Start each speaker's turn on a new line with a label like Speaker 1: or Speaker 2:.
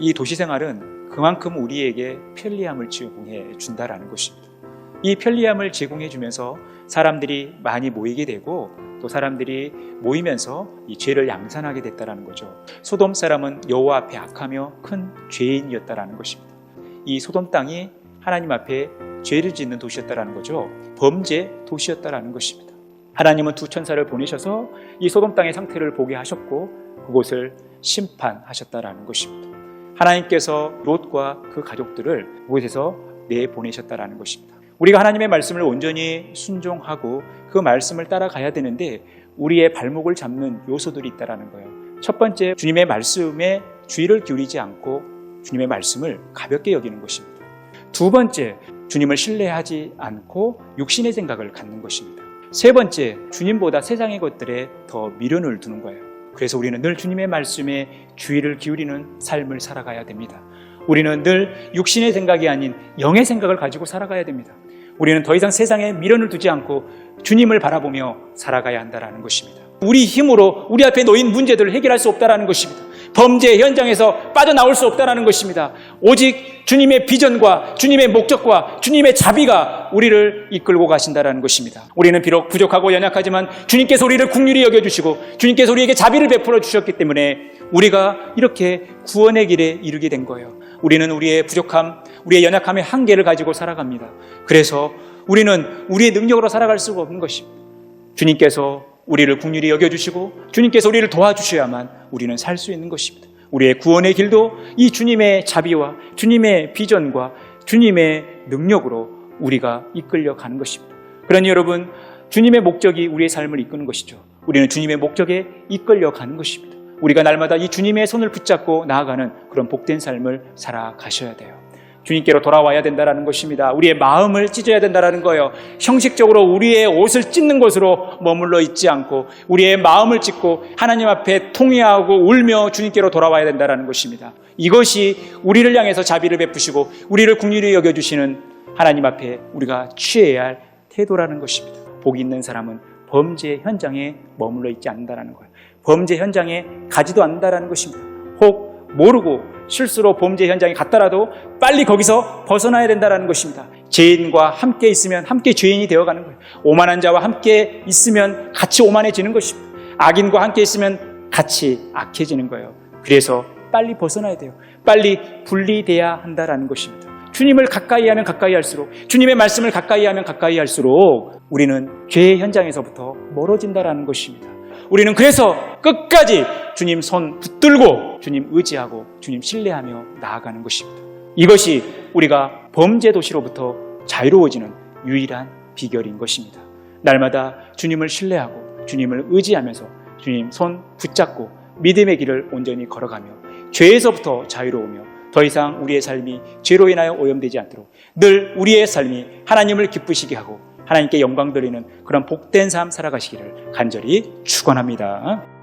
Speaker 1: 이 도시 생활은 그만큼 우리에게 편리함을 제공해 준다라는 것입니다. 이 편리함을 제공해 주면서 사람들이 많이 모이게 되고 또 사람들이 모이면서 이 죄를 양산하게 됐다라는 거죠. 소돔 사람은 여호와 앞에 악하며 큰 죄인이었다라는 것입니다. 이 소돔 땅이 하나님 앞에 죄를 짓는 도시였다라는 거죠. 범죄 도시였다라는 것입니다. 하나님은 두 천사를 보내셔서 이 소돔 땅의 상태를 보게 하셨고 그곳을 심판하셨다라는 것입니다. 하나님께서 롯과 그 가족들을 그곳에서 내보내셨다라는 것입니다. 우리가 하나님의 말씀을 온전히 순종하고 그 말씀을 따라가야 되는데 우리의 발목을 잡는 요소들이 있다라는 거예요. 첫 번째, 주님의 말씀에 주의를 기울이지 않고 주님의 말씀을 가볍게 여기는 것입니다. 두 번째, 주님을 신뢰하지 않고 육신의 생각을 갖는 것입니다. 세 번째, 주님보다 세상의 것들에 더 미련을 두는 거예요. 그래서 우리는 늘 주님의 말씀에 주의를 기울이는 삶을 살아가야 됩니다. 우리는 늘 육신의 생각이 아닌 영의 생각을 가지고 살아가야 됩니다. 우리는 더 이상 세상에 미련을 두지 않고 주님을 바라보며 살아가야 한다는 것입니다. 우리 힘으로 우리 앞에 놓인 문제들을 해결할 수 없다는 것입니다. 범죄 현장에서 빠져나올 수 없다는 것입니다. 오직 주님의 비전과 주님의 목적과 주님의 자비가 우리를 이끌고 가신다는 것입니다. 우리는 비록 부족하고 연약하지만 주님께서 우리를 국률이 여겨주시고 주님께서 우리에게 자비를 베풀어 주셨기 때문에 우리가 이렇게 구원의 길에 이르게 된 거예요. 우리는 우리의 부족함, 우리의 연약함의 한계를 가지고 살아갑니다. 그래서 우리는 우리의 능력으로 살아갈 수가 없는 것입니다. 주님께서 우리를 국률이 여겨주시고 주님께서 우리를 도와주셔야만 우리는 살 수 있는 것입니다. 우리의 구원의 길도 이 주님의 자비와 주님의 비전과 주님의 능력으로 우리가 이끌려 가는 것입니다. 그러니 여러분, 주님의 목적이 우리의 삶을 이끄는 것이죠. 우리는 주님의 목적에 이끌려 가는 것입니다. 우리가 날마다 이 주님의 손을 붙잡고 나아가는 그런 복된 삶을 살아가셔야 돼요. 주님께로 돌아와야 된다는 것입니다. 우리의 마음을 찢어야 된다는 거예요. 형식적으로 우리의 옷을 찢는 것으로 머물러 있지 않고 우리의 마음을 찢고 하나님 앞에 통회하고 울며 주님께로 돌아와야 된다는 것입니다. 이것이 우리를 향해서 자비를 베푸시고 우리를 국률이 여겨 주시는 하나님 앞에 우리가 취해야 할 태도라는 것입니다. 복이 있는 사람은 범죄 현장에 머물러 있지 않는다는 거예요. 범죄 현장에 가지도 않는다는 것입니다. 혹 모르고 실수로 범죄 현장에 갔더라도 빨리 거기서 벗어나야 된다는 것입니다. 죄인과 함께 있으면 함께 죄인이 되어가는 거예요. 오만한 자와 함께 있으면 같이 오만해지는 것입니다. 악인과 함께 있으면 같이 악해지는 거예요. 그래서 빨리 벗어나야 돼요. 빨리 분리돼야 한다는 것입니다. 주님을 가까이 하면 가까이 할수록 주님의 말씀을 가까이 하면 가까이 할수록 우리는 죄의 현장에서부터 멀어진다라는 것입니다. 우리는 그래서 끝까지 주님 손 붙들고 주님 의지하고 주님 신뢰하며 나아가는 것입니다. 이것이 우리가 범죄 도시로부터 자유로워지는 유일한 비결인 것입니다. 날마다 주님을 신뢰하고 주님을 의지하면서 주님 손 붙잡고 믿음의 길을 온전히 걸어가며 죄에서부터 자유로우며 더 이상 우리의 삶이 죄로 인하여 오염되지 않도록 늘 우리의 삶이 하나님을 기쁘시게 하고 하나님께 영광 돌리는 그런 복된 삶 살아가시기를 간절히 축원합니다.